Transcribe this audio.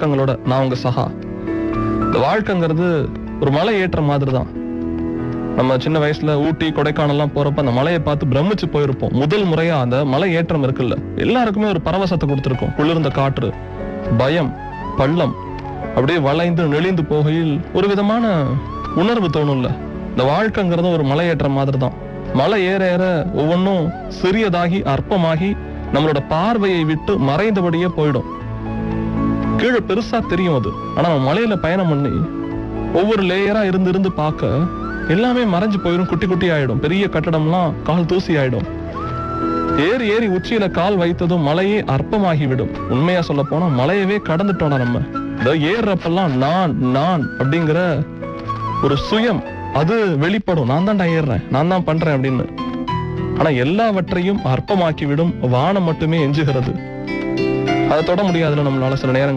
வணக்கங்களோட நான் உங்க சஹா இந்த வாழ்க்கைங்கிறது ஒரு மலை ஏற்ற மாதிரி தான் நம்ம சின்ன வயசுல ஊட்டி கொடைக்கானல்லாம் போறப்ப அந்த மலையை பார்த்து பிரமிச்சு போயிருப்போம். முதல் முறையா அந்த மலை ஏற்றம் இருக்குல்ல. எல்லாருக்குமே ஒரு பரவசத்தை கொடுத்துருக்கோம். குளிர்ந்த காற்று பயம் பள்ளம். அப்படியே வளைந்து நெளிந்து போகையில் ஒரு விதமான உணர்வு தோணும்ல. இந்த வாழ்க்கைங்கிறது ஒரு மலை ஏற்ற மாதிரி தான் மலை ஏற ஏற ஒவ்வொன்றும் சிறியதாகி அற்பமாகி நம்மளோட பார்வையை விட்டு மறைந்தபடியே போயிடும். கீழே பெருசா தெரியும் அது. ஆனா நம்ம மலையில பயணம் பண்ணி ஒவ்வொரு லேயரா இருந்து இருந்து பார்க்க எல்லாமே மறைஞ்சு போயிடும் குட்டி குட்டி ஆயிடும். பெரிய கட்டடம்லாம் கால் தூசி ஆயிடும். ஏறி ஏறி உச்சியில கால் வைத்ததும் மலையே அற்பமாகிவிடும். உண்மையா சொல்ல போனா மலையவே கடந்துட்டோம்னா நம்ம. இந்த ஏறுறப்பெல்லாம் நான் நான் அப்படிங்கிற ஒரு சுயம் அது வெளிப்படும். நான் தான்டா ஏறுறேன். நான் தான் பண்றேன் அப்படின்னு. ஆனா எல்லாவற்றையும் அற்பமாக்கிவிடும். வானம் மட்டுமே எஞ்சுகிறது. அதை தொட முடியாதுல நம்மளால சில நேரங்கள்